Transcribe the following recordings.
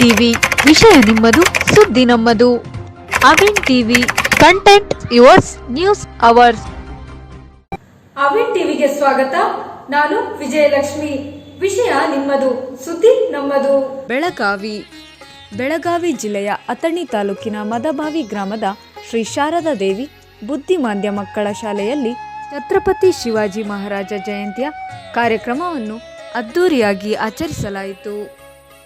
TV ವಿಷಯ ನಿಮ್ಮದು ಸುದ್ದಿ ನಮ್ಮದು. Avin TV content yours news ours Avin ಟಿವಿಗೆ ಸ್ವಾಗತ. ನಾನು ವಿಜಯಲಕ್ಷ್ಮಿ. ವಿಷಯ ನಿಮ್ಮದು ಸುದ್ದಿ ನಮ್ಮದು. ಬೆಳಗಾವಿ. ಬೆಳಗಾವಿ ಜಿಲ್ಲೆಯ ಅಥಣಿ ತಾಲೂಕಿನ ಮದಭಾವಿ ಗ್ರಾಮದ ಶ್ರೀ ಶಾರದಾ ದೇವಿ ಬುದ್ಧಿಮಾಂದ್ಯ ಮಕ್ಕಳ ಶಾಲೆಯಲ್ಲಿ ಛತ್ರಪತಿ ಶಿವಾಜಿ ಮಹಾರಾಜ ಜಯಂತಿಯ ಕಾರ್ಯಕ್ರಮವನ್ನು ಅದ್ದೂರಿಯಾಗಿ ಆಚರಿಸಲಾಯಿತು.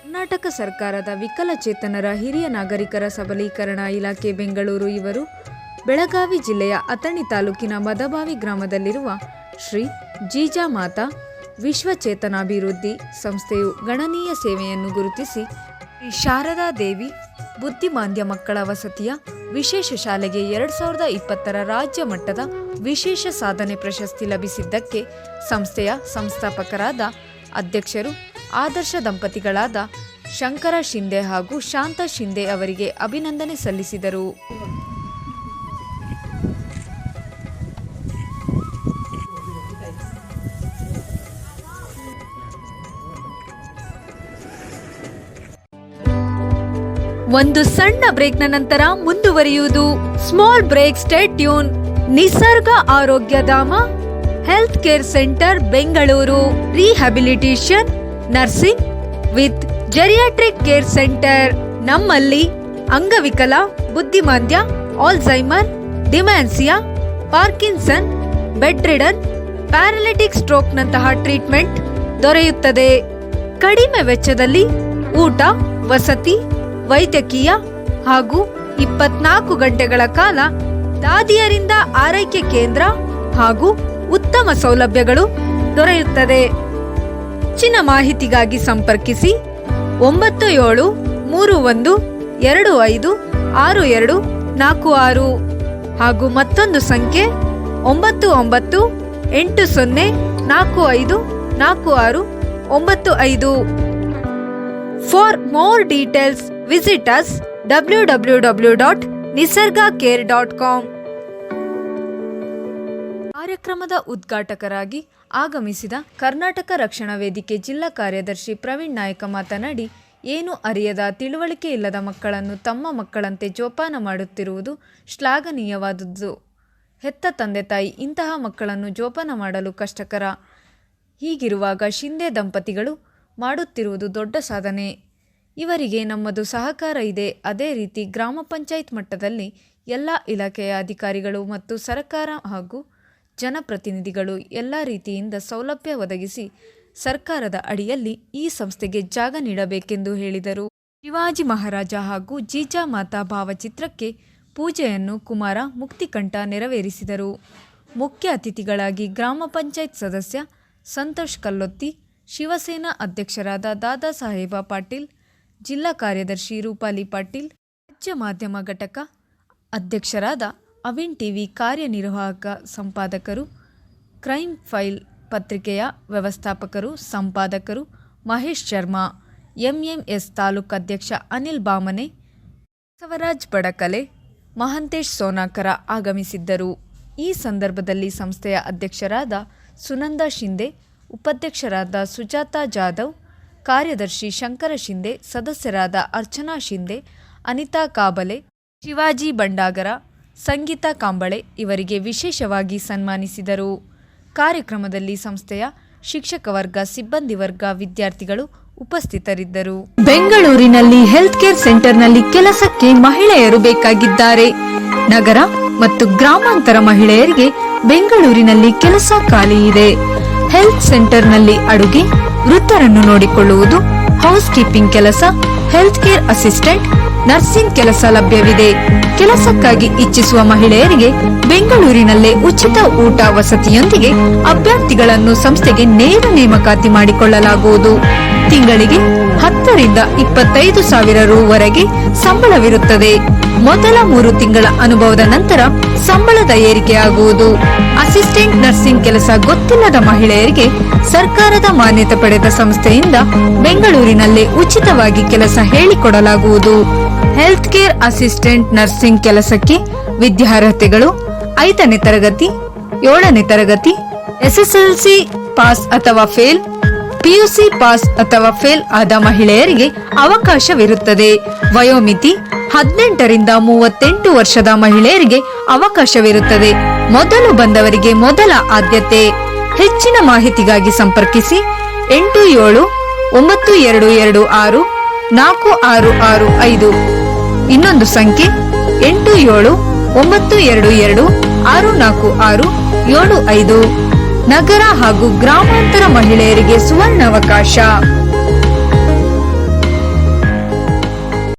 ಕರ್ನಾಟಕ ಸರ್ಕಾರದ ವಿಕಲಚೇತನರ ಹಿರಿಯ ನಾಗರಿಕರ ಸಬಲೀಕರಣ ಇಲಾಖೆ ಬೆಂಗಳೂರು ಇವರು ಬೆಳಗಾವಿ ಜಿಲ್ಲೆಯ ಅಥಣಿ ತಾಲೂಕಿನ ಮದಬಾವಿ ಗ್ರಾಮದಲ್ಲಿರುವ ಶ್ರೀ ಜೀಜಾ ಮಾತಾ ವಿಶ್ವಚೇತನಾಭಿವೃದ್ಧಿ ಸಂಸ್ಥೆಯು ಗಣನೀಯ ಸೇವೆಯನ್ನು ಗುರುತಿಸಿ ಶ್ರೀ ಶಾರದಾ ದೇವಿ ಬುದ್ಧಿಮಾಂದ್ಯ ಮಕ್ಕಳ ವಸತಿಯ ವಿಶೇಷ ಶಾಲೆಗೆ ಎರಡು ಸಾವಿರದ ಇಪ್ಪತ್ತರ ರಾಜ್ಯ ಮಟ್ಟದ ವಿಶೇಷ ಸಾಧನೆ ಪ್ರಶಸ್ತಿ ಲಭಿಸಿದ್ದಕ್ಕೆ ಸಂಸ್ಥೆಯ ಸಂಸ್ಥಾಪಕರಾದ ಅಧ್ಯಕ್ಷರು ಆದರ್ಶ ದಂಪತಿಗಳಾದ ಶಂಕರ ಶಿಂದೆ ಹಾಗೂ ಶಾಂತ ಶಿಂದೆ ಅವರಿಗೆ ಅಭಿನಂದನೆ ಸಲ್ಲಿಸಿದರು. ಒಂದು ಸಣ್ಣ ಬ್ರೇಕ್ನ ನಂತರ ಮುಂದುವರಿಯುವುದು. Small break stay tune Nisarga Arogyadhama health care centre Bengaluru. Rehabilitation nursing with geriatric care centre. ನಮ್ಮಲ್ಲಿ ಅಂಗವಿಕಲ, ಬುದ್ಧಿಮಾಂದ್ಯ Alzheimer dementia, Parkinson, bedridden paralytic ಸ್ಟ್ರೋಕ್ನಂತಹ treatment ದೊರೆಯುತ್ತದೆ. ಕಡಿಮೆ ವೆಚ್ಚದಲ್ಲಿ ಊಟ, ವಸತಿ, ವೈದ್ಯಕೀಯ ಹಾಗೂ ಇಪ್ಪತ್ನಾಲ್ಕು ಗಂಟೆಗಳ ಕಾಲ ದಾದಿಯರಿಂದ ಆರೈಕೆ ಕೇಂದ್ರ ಹಾಗೂ ಉತ್ತಮ ಸೌಲಭ್ಯಗಳು ದೊರೆಯುತ್ತದೆ. ಹೆಚ್ಚಿನ ಮಾಹಿತಿಗಾಗಿ ಸಂಪರ್ಕಿಸಿ ಒಂಬತ್ತು ಏಳು ಮೂರು ಒಂದು ಎರಡು ಐದು ಆರು ಎರಡು ನಾಲ್ಕು ಆರು ಹಾಗೂ ಮತ್ತೊಂದು ಸಂಖ್ಯೆ ಒಂಬತ್ತು ಒಂಬತ್ತು ಎಂಟು ಸೊನ್ನೆ ನಾಲ್ಕು ಐದು ನಾಲ್ಕು ಆರು ಒಂಬತ್ತು ಐದು. For more details visit us W W W dot Nisarga care dot com ಕಾರ್ಯಕ್ರಮದ ಉದ್ಘಾಟಕರಾಗಿ ಆಗಮಿಸಿದ ಕರ್ನಾಟಕ ರಕ್ಷಣಾ ವೇದಿಕೆ ಜಿಲ್ಲಾ ಕಾರ್ಯದರ್ಶಿ ಪ್ರವೀಣ್ ನಾಯಕ ಮಾತನಾಡಿ, ಏನು ಅರಿಯದ ತಿಳುವಳಿಕೆ ಇಲ್ಲದ ಮಕ್ಕಳನ್ನು ತಮ್ಮ ಮಕ್ಕಳಂತೆ ಜೋಪಾನ ಮಾಡುತ್ತಿರುವುದು ಶ್ಲಾಘನೀಯವಾದುದು. ಹೆತ್ತ ತಂದೆ ತಾಯಿ ಇಂತಹ ಮಕ್ಕಳನ್ನು ಜೋಪಾನ ಮಾಡಲು ಕಷ್ಟಕರ. ಹೀಗಿರುವಾಗ ಶಿಂದೆ ದಂಪತಿಗಳು ಮಾಡುತ್ತಿರುವುದು ದೊಡ್ಡ ಸಾಧನೆ. ಇವರಿಗೆ ನಮ್ಮದು ಸಹಕಾರ ಇದೆ. ಅದೇ ರೀತಿ ಗ್ರಾಮ ಪಂಚಾಯತ್ ಮಟ್ಟದಲ್ಲಿ ಎಲ್ಲ ಇಲಾಖೆಯ ಅಧಿಕಾರಿಗಳು ಮತ್ತು ಸರ್ಕಾರ ಹಾಗೂ ಜನಪ್ರತಿನಿಧಿಗಳು ಎಲ್ಲ ರೀತಿಯಿಂದ ಸೌಲಭ್ಯ ಒದಗಿಸಿ ಸರ್ಕಾರದ ಅಡಿಯಲ್ಲಿ ಈ ಸಂಸ್ಥೆಗೆ ಜಾಗ ನೀಡಬೇಕೆಂದು ಹೇಳಿದರು. ಶಿವಾಜಿ ಮಹಾರಾಜ ಹಾಗೂ ಜೀಜಾ ಮಾತಾ ಭಾವಚಿತ್ರಕ್ಕೆ ಪೂಜೆಯನ್ನು ಕುಮಾರ ಮುಕ್ತಿಕಂಠ ನೆರವೇರಿಸಿದರು. ಮುಖ್ಯ ಅತಿಥಿಗಳಾಗಿ ಗ್ರಾಮ ಪಂಚಾಯತ್ ಸದಸ್ಯ ಸಂತೋಷ್ ಕಲ್ಲೊತ್ತಿ, ಶಿವಸೇನಾ ಅಧ್ಯಕ್ಷರಾದ ದಾದಾ ಸಾಹೇಬ ಪಾಟೀಲ್, ಜಿಲ್ಲಾ ಕಾರ್ಯದರ್ಶಿ ರೂಪಾಲಿ ಪಾಟೀಲ್, ರಾಜ್ಯ ಮಾಧ್ಯಮ ಘಟಕ ಅಧ್ಯಕ್ಷರಾದ ಅವಿನ್ ಟಿವಿ ಕಾರ್ಯನಿರ್ವಾಹಕ ಸಂಪಾದಕರು, ಕ್ರೈಮ್ ಫೈಲ್ ಪತ್ರಿಕೆಯ ವ್ಯವಸ್ಥಾಪಕರು, ಸಂಪಾದಕರು ಮಹೇಶ್ ಶರ್ಮಾ, ಎಂಎಂಎಸ್ ತಾಲೂಕು ಅಧ್ಯಕ್ಷ ಅನಿಲ್ ಬಾಮನೆ ಬಸವರಾಜ್ ಬಡಕಲೆ, ಮಹಂತೇಶ್ ಸೋನಾಕರ ಆಗಮಿಸಿದ್ದರು. ಈ ಸಂದರ್ಭದಲ್ಲಿ ಸಂಸ್ಥೆಯ ಅಧ್ಯಕ್ಷರಾದ ಸುನಂದ ಶಿಂದೆ, ಉಪಾಧ್ಯಕ್ಷರಾದ ಸುಜಾತಾ ಜಾಧವ್, ಕಾರ್ಯದರ್ಶಿ ಶಂಕರ ಶಿಂದೆ, ಸದಸ್ಯರಾದ ಅರ್ಚನಾ ಶಿಂದೆ, ಅನಿತಾ ಕಾಬಲೆ, ಶಿವಾಜಿ ಬಂಡಾಗರ ಸಂಗೀತಾ ಕಾಂಬಳೆ ಇವರಿಗೆ ವಿಶೇಷವಾಗಿ ಸನ್ಮಾನಿಸಿದರು. ಕಾರ್ಯಕ್ರಮದಲ್ಲಿ ಸಂಸ್ಥೆಯ ಶಿಕ್ಷಕ ವರ್ಗ, ಸಿಬ್ಬಂದಿ ವರ್ಗ ವಿದ್ಯಾರ್ಥಿಗಳು ಉಪಸ್ಥಿತರಿದ್ದರು. ಬೆಂಗಳೂರಿನಲ್ಲಿ ಹೆಲ್ತ್ ಕೇರ್ ಸೆಂಟರ್ನಲ್ಲಿ ಕೆಲಸಕ್ಕೆ ಮಹಿಳೆಯರು ಬೇಕಾಗಿದ್ದಾರೆ. ನಗರ ಮತ್ತು ಗ್ರಾಮಾಂತರ ಮಹಿಳೆಯರಿಗೆ ಬೆಂಗಳೂರಿನಲ್ಲಿ ಕೆಲಸ ಖಾಲಿ ಇದೆ. ಹೆಲ್ತ್ ಸೆಂಟರ್ನಲ್ಲಿ ಅಡುಗೆ, ವೃತ್ತರನ್ನು ನೋಡಿಕೊಳ್ಳುವುದು ಹೌಸ್ ಕೀಪಿಂಗ್ ಕೆಲಸ ಹೆಲ್ತ್ ಕೇರ್ ಅಸಿಸ್ಟೆಂಟ್ ನರ್ಸಿಂಗ್ ಕೆಲಸ ಲಭ್ಯವಿದೆ. ಕೆಲಸಕ್ಕಾಗಿ ಇಚ್ಛಿಸುವ ಮಹಿಳೆಯರಿಗೆ ಬೆಂಗಳೂರಿನಲ್ಲೇ ಉಚಿತ ಊಟ ವಸತಿಯೊಂದಿಗೆ ಅಭ್ಯರ್ಥಿಗಳನ್ನು ಸಂಸ್ಥೆಗೆ ನೇರ ನೇಮಕಾತಿ ಮಾಡಿಕೊಳ್ಳಲಾಗುವುದು. ತಿಂಗಳಿಗೆ ಹತ್ತರಿಂದ ಇಪ್ಪತ್ತೈದು ಸಾವಿರ ರುವರೆಗೆ ಸಂಬಳವಿರುತ್ತದೆ. ಮೊದಲ ಮೂರು ತಿಂಗಳ ಅನುಭವದ ನಂತರ ಸಂಬಳದ ಏರಿಕೆಯಾಗುವುದು ಅಸಿಸ್ಟೆಂಟ್ ನರ್ಸಿಂಗ್ ಕೆಲಸ ಗೊತ್ತಿಲ್ಲದ ಮಹಿಳೆಯರಿಗೆ ಸರ್ಕಾರದ ಮಾನ್ಯತೆ ಪಡೆದ ಸಂಸ್ಥೆಯಿಂದ ಬೆಂಗಳೂರಿನಲ್ಲೇ ಉಚಿತವಾಗಿ ಕೆಲಸ ಹೇಳಿಕೊಡಲಾಗುವುದು. ಹೆಲ್ತ್ ಕೇರ್ ಅಸಿಸ್ಟೆಂಟ್ ನರ್ಸಿಂಗ್ ಕೆಲಸಕ್ಕೆ ವಿದ್ಯಾರ್ಹತೆಗಳು ಐದನೇ ತರಗತಿ, ಏಳನೇ ತರಗತಿ, ಎಸ್ಎಸ್ಎಲ್ಸಿ ಪಾಸ್ ಅಥವಾ ಫೇಲ್, ಪಿಯುಸಿ ಪಾಸ್ ಅಥವಾ ಫೇಲ್ ಆದ ಮಹಿಳೆಯರಿಗೆ ಅವಕಾಶವಿರುತ್ತದೆ. ವಯೋಮಿತಿ ಹದಿನೆಂಟರಿಂದ ಮೂವತ್ತೆಂಟು ವರ್ಷದ ಮಹಿಳೆಯರಿಗೆ ಅವಕಾಶವಿರುತ್ತದೆ. ಮೊದಲು ಬಂದವರಿಗೆ ಮೊದಲ ಆದ್ಯತೆ. ಹೆಚ್ಚಿನ ಮಾಹಿತಿಗಾಗಿ ಸಂಪರ್ಕಿಸಿ ಎಂಟು ಏಳು ಒಂಬತ್ತು ಎರಡು ಎರಡು ಆರು ನಾಲ್ಕು ಆರು ಆರು ಐದು. ಇನ್ನೊಂದು ಸಂಖ್ಯೆ ಎಂಟು ಏಳು ಒಂಬತ್ತು ಎರಡು ಎರಡು ಆರು ನಾಲ್ಕು ಆರು ಏಳು ಐದು. ನಗರ ಹಾಗೂ ಗ್ರಾಮಾಂತರ ಮಹಿಳೆಯರಿಗೆ ಸುವರ್ಣಾವಕಾಶ.